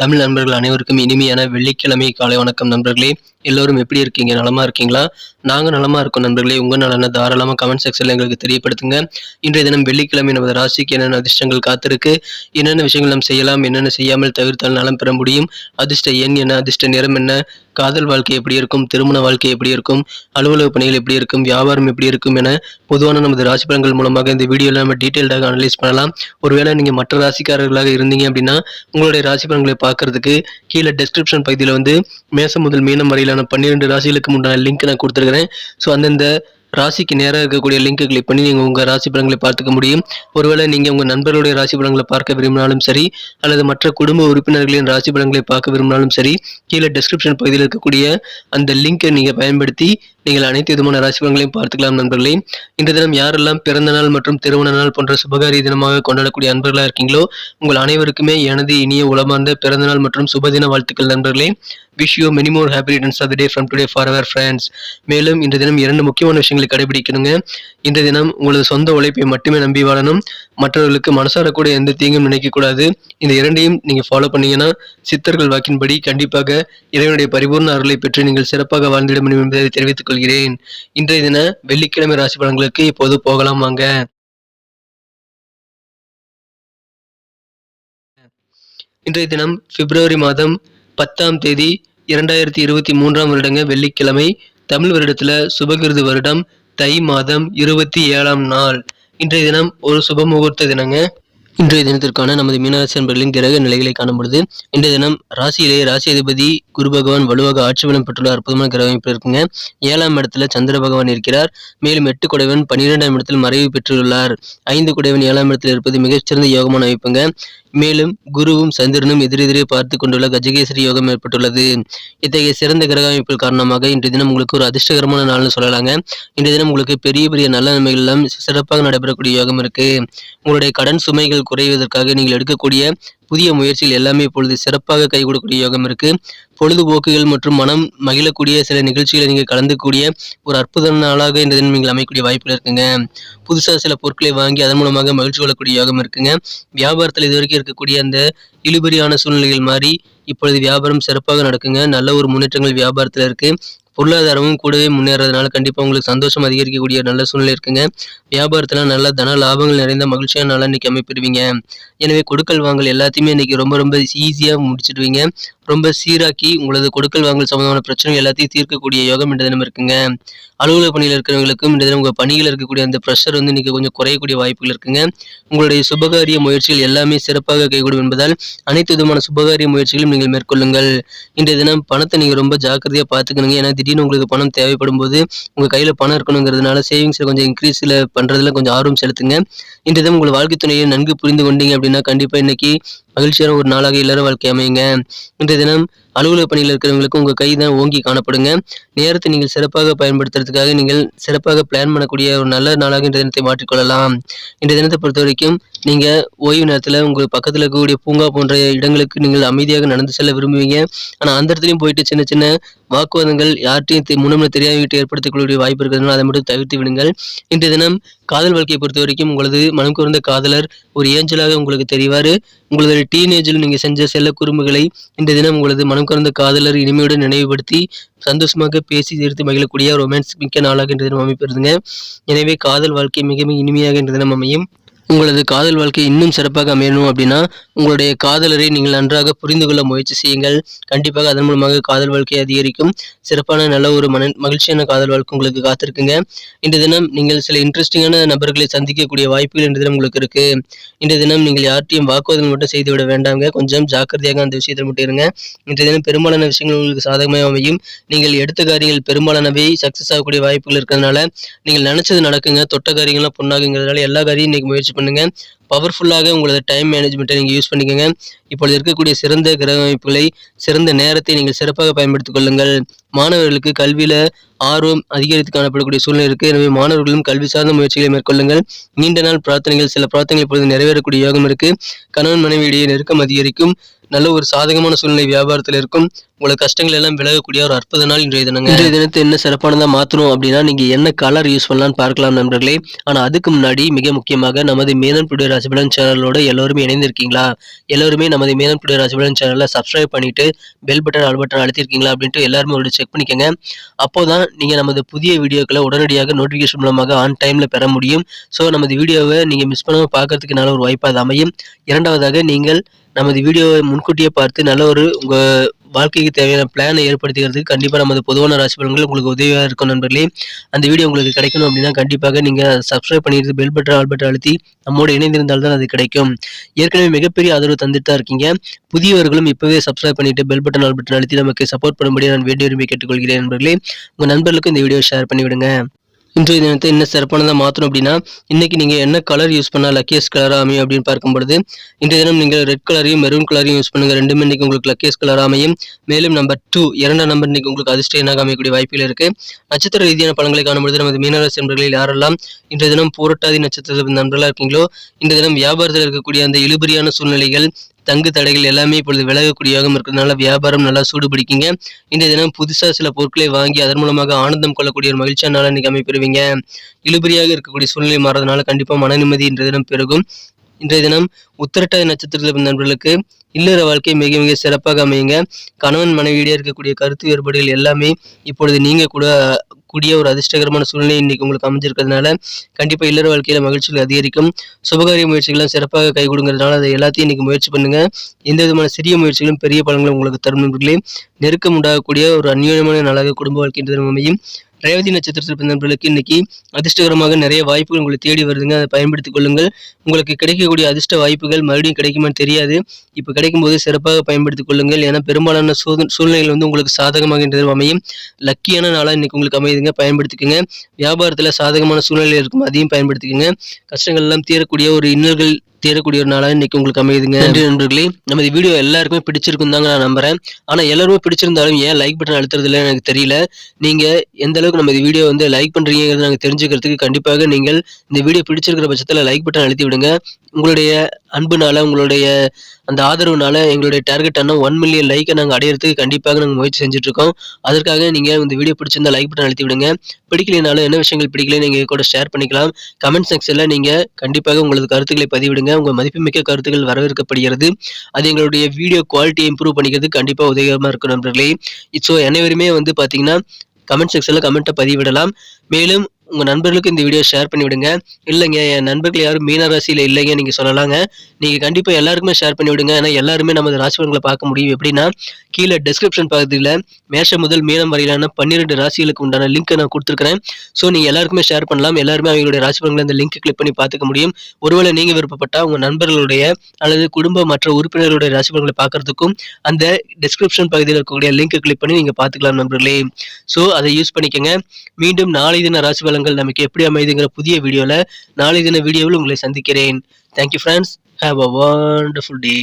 தமிழ் நண்பர்கள் அனைவருக்கும் இனிமையான வெள்ளிக்கிழமை காலை வணக்கம் நண்பர்களே. எல்லோரும் எப்படி இருக்கீங்க? நலமா இருக்கீங்களா? நாங்க நலமா இருக்கோம் நண்பர்களே. உங்க நலனை தாராளமா கமெண்ட் செக்ஷன்ல எங்களுக்கு தெரியப்படுத்துங்க. இன்றைய தினம் வெள்ளிக்கிழமை நமது ராசிக்கு என்னென்ன அதிர்ஷ்டங்கள் காத்திருக்கு? என்னென்ன விஷயங்கள் நாம் செய்யலாம்? என்னென்ன செய்யாமல் தவிர்த்தால் நலம் பெற முடியும்? அதிர்ஷ்ட எண் என்ன? அதிர்ஷ்ட நிறம் என்ன? காதல் வாழ்க்கை எப்படி இருக்கும்? திருமண வாழ்க்கை எப்படி இருக்கும்? அலுவலக பணிகள் எப்படி இருக்கும்? வியாபாரம் எப்படி இருக்கும் என பொதுவான நமது ராசி பலன்கள் மூலமாக இந்த வீடியோவில் நம்ம டீட்டெயில்டாக அனலைஸ் பண்ணலாம். ஒருவேளை நீங்கள் மற்ற ராசிக்காரர்களாக இருந்தீங்க அப்படின்னா உங்களுடைய ராசி பலன்களை பார்க்கறதுக்கு கீழே டெஸ்கிரிப்ஷன் பகுதியில் வந்து மேசம் முதல் மீனம் வரையிலான பன்னிரெண்டு ராசிகளுக்கு முன்னாடி லிங்க் நான் கொடுத்துருக்கிறேன். ஸோ அந்தந்த ராசிக்கு நேராக இருக்கக்கூடிய லிங்கை கிளிக் பண்ணி நீங்கள் உங்கள் ராசி பலன்களை பார்த்துக்க முடியும். ஒருவேளை நீங்கள் உங்கள் நண்பர்களுடைய ராசி பலன்களை பார்க்க விரும்பினாலும் சரி அல்லது மற்ற குடும்ப உறுப்பினர்களின் ராசி பலன்களை பார்க்க விரும்பினாலும் சரி கீழே டெஸ்கிரிப்ஷன் பகுதியில் இருக்கக்கூடிய அந்த லிங்கை நீங்கள் பயன்படுத்தி நீங்கள் அனைத்து விதமான ராசி பலன்களையும் பார்த்துக்கலாம் நண்பர்களே. இந்த தினம் யாரெல்லாம் பிறந்த நாள் மற்றும் திருமண நாள் போன்ற சுபகாரிய தினமாக கொண்டாடக்கூடிய அன்பர்களாக இருக்கீங்களோ உங்கள் அனைவருக்குமே எனது இனிய உளமார்ந்த பிறந்தநாள் மற்றும் சுபதின வாழ்த்துக்கள் நண்பர்களே. Wish you many more happy returns of the day from today for our friends மேலும் இந்த தினம் இரண்டு முக்கியமான விஷயங்களை கடைபிடிக்கணுங்க. இந்த தினம் உங்களது சொந்த உழைப்பை மட்டுமே நம்பி வாழணும். மற்றவர்களுக்கு மனசார கூட எந்த தீங்கும் நினைக்கக்கூடாது. இந்த இரண்டையும் நீங்கள் ஃபாலோ பண்ணீங்கன்னா சித்தர்கள் வாக்கின்படி கண்டிப்பாக இறைவனுடைய பரிபூர்ண அருளை பெற்று நீங்கள் சிறப்பாக வாழ்ந்திட முடியும் என்பதை தெரிவித்துக் கொள்கிறேன். இன்றைய தின வெள்ளிக்கிழமை ராசி பலன்களுக்கு இப்போது போகலாம் வாங்க. இன்றைய தினம் பிப்ரவரி மாதம் பத்தாம் தேதி இரண்டாயிரத்தி இருபத்தி மூன்றாம் வருடங்க வெள்ளிக்கிழமை தமிழ் வருடத்துல சுபகிருது வருடம் தை மாதம் இருபத்தி ஏழாம் நாள். இன்றைய தினம் ஒரு சுப முகூர்த்த தினங்க. இன்றைய தினத்திற்கான நமது மீனராசி நண்பர்களின் கிரக நிலைகளை காணும் பொழுது இன்றைய தினம் ராசியிலே ராசி அதிபதி குரு பகவான் வலுவாக ஆட்சி பலம் பெற்றுள்ள அற்புதமான கிரக அமைப்பு இருக்குங்க. ஏழாம் இடத்துல சந்திர பகவான் இருக்கிறார். மேலும் எட்டு குடைவன் பன்னிரெண்டாம் இடத்தில் மறைவு பெற்றுள்ளார். ஐந்து குடைவன் ஏழாம் இடத்தில் இருப்பது மிகச்சிறந்த யோகமான அமைப்புங்க. மேலும் குருவும் சந்திரனும் எதிரெதிரே பார்த்து கொண்டுள்ள கஜகேசரி யோகம் ஏற்பட்டுள்ளது. இத்தகைய சிறந்த கிரக அமைப்பில் காரணமாக இன்றைய தினம் உங்களுக்கு ஒரு அதிர்ஷ்டகரமான நாள்னு சொல்லலாங்க. இன்றைய தினம் உங்களுக்கு பெரிய பெரிய நல்ல நன்மைகள் எல்லாம் சிறப்பாக நடைபெறக்கூடிய யோகம் இருக்கு. உங்களுடைய கடன் சுமைகள் குறைவதற்காக நீங்கள் எடுக்கக்கூடிய புதிய முயற்சிகள் எல்லாமே இப்பொழுது சிறப்பாக கை கொடுக்கக்கூடிய யோகம் இருக்கு. பொழுதுபோக்குகள் மற்றும் மனம் மகிழக்கூடிய சில நிகழ்ச்சிகளை நீங்கள் கலந்துக்கூடிய ஒரு அற்புத நாளாக இந்த தினம் நீங்கள் அமைக்கக்கூடிய வாய்ப்புகள் இருக்குங்க. புதுசாக சில பொருட்களை வாங்கி அதன் மூலமாக மகிழ்ச்சி கொள்ளக்கூடிய யோகம் இருக்குங்க. வியாபாரத்தில் இது வரைக்கும் இருக்கக்கூடிய அந்த இழுபறியான சூழ்நிலைகள் மாறி இப்பொழுது வியாபாரம் சிறப்பாக நடக்குங்க. நல்ல ஒரு முன்னேற்றங்கள் வியாபாரத்தில் இருக்கு. பொருளாதாரமும் கூடவே முன்னேறதுனால கண்டிப்பாக உங்களுக்கு சந்தோஷம் அதிகரிக்கக்கூடிய நல்ல சூழ்நிலை இருக்குங்க. வியாபாரத்தில் நல்ல தன லாபங்கள் நிறைந்த மகிழ்ச்சியான நாளாக இன்னைக்கு அமைப்பிடுவீங்க. எனவே கொடுக்கல் வாங்கல் எல்லாத்தையுமே இன்னைக்கு ரொம்ப ரொம்ப ஈஸியாக முடிச்சிடுவீங்க. ரொம்ப சீராக்கி உங்களது கொடுக்கல் வாங்கல் சம்பந்தமான பிரச்சனை எல்லாத்தையும் தீர்க்கக்கூடிய யோகம் இந்த தினம் இருக்குங்க. அலுவலக பணியில் இருக்கிறவங்களுக்கும் இந்த தினம் உங்கள் பணியில் இருக்கக்கூடிய அந்த ப்ரெஷர் வந்து இன்னைக்கு கொஞ்சம் குறையக்கூடிய வாய்ப்புகள் இருக்குங்க. உங்களுடைய சுபகாரிய முயற்சிகள் எல்லாமே சிறப்பாக கைகூடும் என்பதால் அனைத்து விதமான சுபகாரிய முயற்சிகளும் நீங்கள் மேற்கொள்ளுங்கள். இன்றைய தினம் பணத்தை நீங்கள் ரொம்ப ஜாக்கிரதையாக பார்த்துக்கணுங்க. ஏன்னா திடீர்னு உங்களுக்கு பணம் தேவைப்படும் போது உங்கள் கையில் பணம் இருக்கணுங்கிறதுனால சேவிங்ஸில் கொஞ்சம் இன்க்ரீஸில் பண்ணுறதுல கொஞ்சம் ஆர்வம் செலுத்துங்க. இந்த தினம் உங்கள் வாழ்க்கை துணையை நன்கு புரிந்து கொண்டீங்க அப்படின்னா கண்டிப்பாக இன்னைக்கு மகிழ்ச்சியான ஒரு நாளாக இல்லற வாழ்க்கை அமையுங்க. இன்றைய தினம் அலுவலக பணியில் இருக்கிறவங்களுக்கு உங்கள் கை தான் ஓங்கி காணப்படுங்க. நேரத்தை நீங்கள் சிறப்பாக பயன்படுத்துறதுக்காக நீங்கள் சிறப்பாக பிளான் பண்ணக்கூடிய ஒரு நல்ல நாளாக இந்த தினத்தை மாற்றிக்கொள்ளலாம். இந்த தினத்தை பொறுத்த வரைக்கும் நீங்கள் ஓய்வு நேரத்தில் உங்கள் பக்கத்தில் இருக்கக்கூடிய பூங்கா போன்ற இடங்களுக்கு நீங்கள் அமைதியாக நடந்து செல்ல விரும்புவீங்க. ஆனால் அந்த இடத்துலையும் போயிட்டு சின்ன சின்ன வாக்குவாதங்கள் யார்ட்டையும் தெ- முன்னமே தெரியாவிட்டு ஏற்படுத்தக்கூடிய வாய்ப்பு இருக்கிறதுனால அதை மட்டும் தவிர்த்து விடுங்கள். இன்றைய தினம் காதல் வாழ்க்கையை பொறுத்த வரைக்கும் உங்களது மனம் குறைந்த காதலர் ஒரு ஏஞ்சலாக உங்களுக்கு தெரிவார். உங்களது டீனேஜில் நீங்கள் செஞ்ச செல்ல குறும்புகளை இந்த தினம் உங்களது மனம் கலந்த காதலர் இனிமையுடன் நினைவுபடுத்தி சந்தோஷமாக பேசி தீர்த்து மகிழக்கூடிய ரொமான்ஸ் மிக்க நாளாக இன்றைய தினம் அமைப்பிருதுங்க எனவே காதல் வாழ்க்கை மிக மிக இனிமையாக இன்றைய தினம் அமையும். உங்களது காதல் வாழ்க்கை இன்னும் சிறப்பாக அமையணும் அப்படின்னா உங்களுடைய காதலரை நீங்கள் நன்றாக புரிந்து கொள்ள முயற்சி செய்யுங்கள். கண்டிப்பாக அதன் மூலமாக காதல் வாழ்க்கை அதிகரிக்கும். சிறப்பான நல்ல ஒரு மன மகிழ்ச்சியான காதல் வாழ்க்கை உங்களுக்கு காத்திருக்குங்க. இன்று தினம் நீங்கள் சில இன்ட்ரெஸ்டிங்கான நபர்களை சந்திக்கக்கூடிய வாய்ப்புகள் இன்று தினம் உங்களுக்கு இருக்கு. இன்றைய தினம் நீங்கள் யார்ட்டையும் வாக்குவாதம் மட்டும் செய்து விட வேண்டாங்க கொஞ்சம் ஜாக்கிரதையாக அந்த விஷயத்தில் மட்டும் இருங்க. இன்றைய தினம் பெரும்பாலான விஷயங்கள் உங்களுக்கு சாதகமாக அமையும். நீங்கள் எடுத்த காரியங்கள் பெரும்பாலானவை சக்சஸ் ஆகக்கூடிய வாய்ப்புகள் இருக்கிறதுனால நீங்கள் நினைச்சது நடக்குங்க. தொட்ட காரியங்கள்லாம் பொண்ணாகுங்கிறதுனால எல்லா காரியம் இன்னைக்கு முயற்சி பண்ணுங்க. பவர்ஃபுல்லாக உங்களது டைம் மேனேஜ்மெண்ட்டை நீங்கள் யூஸ் பண்ணிக்கோங்க. இப்பொழுது இருக்கக்கூடிய சிறந்த கிரக அமைப்புகளை சிறந்த நேரத்தை நீங்கள் சிறப்பாக பயன்படுத்திக் கொள்ளுங்கள். மாணவர்களுக்கு கல்வியில் ஆர்வம் அதிகரித்து காணப்படக்கூடிய சூழ்நிலை இருக்குது எனவே மாணவர்களும் கல்வி சார்ந்த முயற்சிகளை மேற்கொள்ளுங்கள். நீண்ட நாள் பிரார்த்தனைகள் சில பிரார்த்தனைகள் இப்பொழுது நிறைவேறக்கூடிய யோகம் இருக்கு. கணவன் மனைவியிடையே நெருக்கம் அதிகரிக்கும். நல்ல ஒரு சாதகமான சூழ்நிலை வியாபாரத்தில் இருக்கும். உங்களோட கஷ்டங்கள் எல்லாம் விலகக்கூடிய ஒரு அற்புத நாள் இன்றைய தினங்க. இன்றைய தினத்தை என்ன சிறப்பானதாக மாற்றணும் அப்படின்னா நீங்கள் என்ன கலர் யூஸ் பண்ணலாம்னு பார்க்கலாம் நண்பர்களே. ஆனால் அதுக்கு முன்னாடி மிக முக்கியமாக நமது மேனன் புடிய ராசிபலன் சேனலோட எல்லோருமே இணைந்திருக்கீங்களா? எல்லோருமே நமது மேனன் புடிய ராசிபலன் சேனலை சப்ஸ்கிரைப் பண்ணிட்டு பெல் பட்டன் ஆல் பட்டன் அழுத்திருக்கீங்களா அப்படின்ட்டு எல்லாருமே ஒரு செக் பண்ணிக்கோங்க. அப்போ தான் நீங்கள் நமது புதிய வீடியோக்களை உடனடியாக நோட்டிஃபிகேஷன் மூலமாக ஆன் டைமில் பெற முடியும். ஸோ நமது வீடியோவை நீங்கள் மிஸ் பண்ணாமல் பார்க்கறதுக்கு நல்ல ஒரு வாய்ப்பாக அது அமையும். இரண்டாவதாக நீங்கள் நமது வீடியோவை முன்கூட்டியே பார்த்து நல்ல ஒரு உங்கள் வாழ்க்கைக்கு தேவையான பிளானை ஏற்படுத்திக்கிறதுக்கு கண்டிப்பாக நமது பொதுவான ராசி பலன்கள் உங்களுக்கு உதவியாக இருக்கும் நண்பர்களே. அந்த வீடியோ உங்களுக்கு கிடைக்கணும் அப்படின்னா கண்டிப்பாக நீங்கள் சப்ஸ்கிரைப் பண்ணிட்டு பெல் பட்டன் ஆல் பட்டன் அழுத்தி நம்மோடு இணைந்திருந்தால் தான் அது கிடைக்கும். ஏற்கனவே மிகப்பெரிய ஆதரவு தந்துட்டு தான் இருக்கீங்க. புதியவர்களும் இப்போவே சப்ஸ்கிரைப் பண்ணிட்டு பெல் பட்டன் ஆல் பட்டன் அழுத்தி நமக்கு சப்போர்ட் பண்ணும்படி நான் வேண்டிய விரும்பி கேட்டுக்கொள்கிறேன் நண்பர்களே. உங்கள் நண்பர்களுக்கும் இந்த வீடியோ ஷேர் பண்ணிவிடுங்க. இன்றைய தினத்தை என்ன சிறப்பானதாக மாற்றணும் அப்படின்னா இன்னைக்கு நீங்கள் என்ன கலர் யூஸ் பண்ணால் லக்கியஸ்ட் கலராக அமையும் அப்படின்னு பார்க்கும்பொழுது இன்றைய தினம் நீங்கள் ரெட் கலரையும் மெரூன் கலரையும் யூஸ் பண்ணுங்க. ரெண்டுமே இன்னைக்கு உங்களுக்கு லக்கியஸ்ட் கலராக அமையும். மேலும் நம்பர் டூ இரண்டாம் நம்பர் இன்றைக்கு உங்களுக்கு அதிர்ஷ்ட எண்ணாக அமையக்கூடிய வாய்ப்புகள் இருக்குது நட்சத்திர ரீதியான பழங்களை காணும்பொழுது நமது மீனராசி நண்பர்களில் யாரெல்லாம் இன்றைய தினம் பூரட்டாதி நட்சத்திரத்தில் நண்பர்களாக இருக்கீங்களோ இந்த தினம் வியாபாரத்தில் இருக்கக்கூடிய அந்த இழுபறியான சூழ்நிலைகள் தங்கு தடைகள் எல்லாமே இப்பொழுது விலகக்கூடிய யோகம் இருக்கிறதுனால வியாபாரம் நல்லா சூடு பிடிக்குங்க. இன்றைய தினம் புதுசாக சில பொருட்களை வாங்கி அதன் மூலமாக ஆனந்தம் கொள்ளக்கூடிய ஒரு மகிழ்ச்சியான நாள் இன்னைக்கு அமைப்பெறுவீங்க. இழுபறியாக இருக்கக்கூடிய சூழ்நிலை மாறதுனால கண்டிப்பாக மன நிம்மதி இன்றைய தினம் பெருகும். இன்றைய தினம் உத்திரட்டாதி நட்சத்திரத்தில் நண்பர்களுக்கு இல்லற வாழ்க்கை மிக மிக சிறப்பாக அமையுங்க. கணவன் மனைவியிடையே இருக்கக்கூடிய கருத்து வேறுபாடுகள் எல்லாமே இப்பொழுது நீங்க கூட கூடிய ஒரு அதிர்ஷ்டகரமான சூழ்நிலை இன்னைக்கு உங்களுக்கு அமைஞ்சிருக்கிறதுனால கண்டிப்பா இல்லற வாழ்க்கையில் மகிழ்ச்சிகள் அதிகரிக்கும். சுபகாரிய முயற்சிகள்லாம் சிறப்பாக கை கொடுங்கிறதுனால அதை எல்லாத்தையும் இன்னைக்கு முயற்சி பண்ணுங்க. எந்த விதமான சிறிய முயற்சிகளும் பெரிய பலன்களும் உங்களுக்கு தரும் நண்பர்களே. நெருக்கம் உண்டாகக்கூடிய ஒரு அந்யோன்யமான நாளாக குடும்ப வாழ்க்கை அமையும். ரேவதி நட்சத்திரத்தில் பிறந்த நண்பர்களுக்கு இன்னைக்கு அதிர்ஷ்டகரமாக நிறைய வாய்ப்புகள் உங்களை தேடி வருதுங்க. அதை பயன்படுத்திக் கொள்ளுங்கள். உங்களுக்கு கிடைக்கக்கூடிய அதிர்ஷ்ட வாய்ப்புகள் மறுபடியும் கிடைக்குமான்னு தெரியாது. இப்போ கிடைக்கும்போது சிறப்பாக பயன்படுத்திக் கொள்ளுங்கள். ஏன்னா பெரும்பாலான சூழ் சூழ்நிலைகள் வந்து உங்களுக்கு சாதகமாக அமையும். லக்கியான நாளாக இன்னைக்கு உங்களுக்கு அமையுதுங்க. பயன்படுத்திக்கோங்க. வியாபாரத்தில் சாதகமான சூழ்நிலை இருக்கும் அதையும் பயன்படுத்திக்கோங்க. கஷ்டங்கள் எல்லாம் தீரக்கூடிய ஒரு இன்னல்கள் தேரக்கூடிய ஒரு நாளாக இன்னைக்கு உங்களுக்கு அமையுதுங்க. நன்றி நண்பர்களே. நமது வீடியோ எல்லாருக்குமே பிடிச்சிருக்கும் தாங்க நான் நம்புறேன். ஆனால் எல்லாருமே பிடிச்சிருந்தாலும் ஏன் லைக் பட்டன் அழுத்துறதுல எனக்கு தெரியல. நீங்க எந்த அளவுக்கு நம்ம இந்த வீடியோ வந்து லைக் பண்றீங்கிறது நாங்கள் தெரிஞ்சுக்கிறதுக்கு கண்டிப்பாக நீங்கள் இந்த வீடியோ பிடிச்சிருக்கிற பட்சத்தில் லைக் பட்டன் அழுத்தி விடுங்க. உங்களுடைய அன்புனால உங்களுடைய அந்த ஆதரவுனால எங்களுடைய டார்கெட் ஆனால் ஒன் மில்லியன் லைக்கை நாங்கள் அடையிறதுக்கு கண்டிப்பாக நாங்கள் முயற்சி செஞ்சுட்டு இருக்கோம் அதற்காக நீங்கள் இந்த வீடியோ பிடிச்சிருந்தா லைக் பட்டன் அழுத்தி விடுங்க. பிடிக்கலைனாலும் என்ன விஷயங்கள் பிடிக்கல நீங்கள் கூட ஷேர் பண்ணிக்கலாம். கமெண்ட் செக்ஷனில் நீங்கள் கண்டிப்பாக உங்களது கருத்துக்களை பதிவிடுங்க. உங்கள் மதிப்புமிக்க கருத்துக்கள் வரவேற்கப்படுகிறது. அது எங்களுடைய வீடியோ குவாலிட்டியை இம்ப்ரூவ் பண்ணிக்கிறது கண்டிப்பாக உதவிகரமாக இருக்கும் நண்பர்களே. ஸோ அனைவருமே வந்து பார்த்தீங்கன்னா கமெண்ட் செக்ஷனில் கமெண்ட்டை பதிவிடலாம். மேலும் உங்கள் நண்பர்களுக்கு இந்த வீடியோ ஷேர் பண்ணி விடுங்க. இல்லைங்க என் நண்பர்கள் யாரும் மீன ராசியில் இல்லைங்க நீங்கள் சொல்லலாங்க நீங்கள் கண்டிப்பாக எல்லாருக்குமே ஷேர் பண்ணி விடுங்க. ஏன்னா எல்லாருமே நமது ராசிபலன்களை பார்க்க முடியும். எப்படின்னா கீழே டிஸ்கிரிப்ஷன் பகுதியில் மேஷம் முதல் மீனம் வரையிலான பன்னிரெண்டு ராசிகளுக்கு உண்டான லிங்க்கை நான் கொடுத்துருக்கிறேன். ஸோ நீங்கள் எல்லாருக்குமே ஷேர் பண்ணலாம். எல்லாருமே அவங்களுடைய ராசிபலன்களை அந்த லிங்க் கிளிக் பண்ணி பார்த்துக்க முடியும். ஒருவேளை நீங்கள் விருப்பப்பட்டால் உங்கள் நண்பர்களுடைய அல்லது குடும்ப மற்ற உறுப்பினர்களுடைய ராசிபலன்களை பார்க்கறதுக்கும் அந்த டிஸ்கிரிப்ஷன் பகுதியில் இருக்கக்கூடிய லிங்க் கிளிக் பண்ணி நீங்கள் பார்த்துக்கலாம் நண்பர்களே. ஸோ அதை யூஸ் பண்ணிக்கோங்க. மீண்டும் நாளை தின ராசிபலன் பலன்கள் நமக்கு எப்படி அமைதுங்கிற புதிய வீடியோவில் நாளை தின வீடியோவில் உங்களை சந்திக்கிறேன். Thank you friends have a wonderful day